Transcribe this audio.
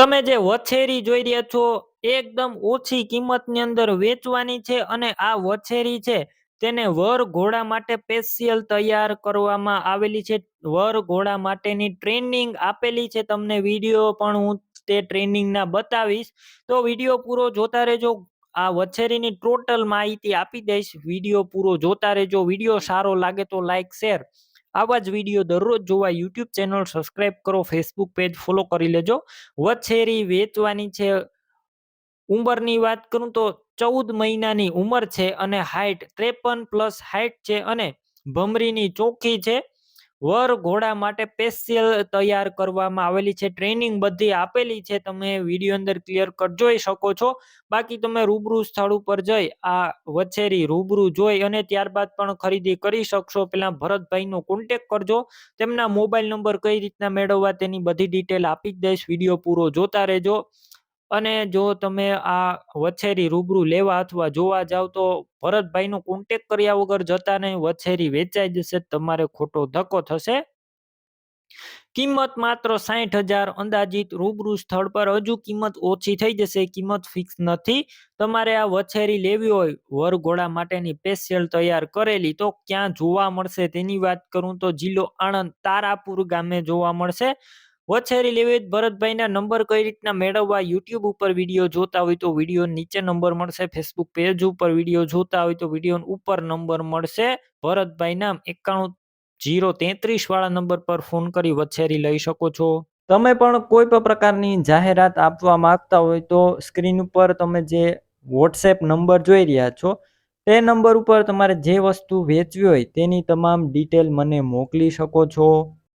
તમે જે વછેરી જોઈ રહ્યા છો એકદમ ઓછી કિંમતની અંદર વેચવાની છે અને આ વછેરી છે, તેને વર ઘોડા માટે સ્પેશિયલ તૈયાર કરવામાં આવેલી છે. વર ઘોડા માટેની ટ્રેનિંગ આપેલી છે. તમને વીડિયો પણ હું તે ટ્રેનિંગના બતાવીશ. તો વીડિયો પૂરો જોતા રહેજો. આ વછેરીની ટોટલ માહિતી આપી દઈશ. વીડિયો પૂરો જોતા રહેજો. વીડિયો સારો લાગે તો લાઈક શેર આવા જ વીડિયો દરરોજ જોવા યુટ્યુબ ચેનલ સબસ્ક્રાઈબ કરો, ફેસબુક પેજ ફોલો કરી લેજો. વછેરી વેચવાની છે ઉંમરની વાત કરું તો ચૌદ મહિનાની ઉંમર છે અને હાઈટ ત્રેપન પ્લસ હાઈટ છે અને ભમરીની ચોખ્ખી છે. વર ઘોડા માટે સ્પેશિયલ તૈયાર કરવામાં આવેલી છે. ટ્રેનિંગ બધી આપેલી છે. તમે વીડિયો અંદર ક્લિયર કટ જોઈ શકો છો. બાકી તમે રૂબરૂ સ્થળ ઉપર જઈ, આ વછેરી રૂબરૂ જોઈ અને ત્યારબાદ પણ ખરીદી કરી શકશો. પેલા ભરતભાઈનો કોન્ટેક કરજો. તેમના મોબાઈલ નંબર કઈ રીતના મેળવવા તેની બધી ડિટેલ આપી જ દઈશ. વીડિયો પૂરો જોતા રહેજો. અને જો તમે આ વછેરી રૂબરૂ લેવા અથવા જોવા જાવ તો ભરતભાઈનો કોન્ટેક કર્યા વગર જતા નહીં, વછેરી વેચાઈ જશે, તમારે ખોટો ધક્કો થશે. કિંમત માત્ર સાઠ હજાર અંદાજિત રૂબરૂ સ્થળ પર હજુ કિંમત ઓછી થઈ જશે, કિંમત ફિક્સ નથી. તમારે આ વછેરી લેવી હોય વરઘોડા માટેની સ્પેશિયલ તૈયાર કરેલી, તો ક્યાં જોવા મળશે? તેની વાત કરું તો જિલ્લો આણંદ તારાપુર ગામે જોવા મળશે. વછેરી લેવી ભરતભાઈના નંબર કઈ રીતના મેળવવા યુટ્યુબ ઉપર વીડિયો જોતા હોય તો વીડિયો નીચે નંબર મળશે, ફેસબુક પેજ ઉપર વીડિયો જોતા હોય તો વીડિયો ઉપર નંબર મળશે. ભરતભાઈના એકાણું જીરો તેત્રીસ વાળા નંબર પર ફોન કરી વછેરી લઈ શકો છો. તમે પણ કોઈ પણ પ્રકારની જાહેરાત આપવા માંગતા હોય તો સ્ક્રીન ઉપર તમે જે વોટ્સએપ નંબર જોઈ રહ્યા છો, તે નંબર ઉપર તમારે જે વસ્તુ વેચવી હોય તેની તમામ ડિટેલ મને મોકલી શકો છો.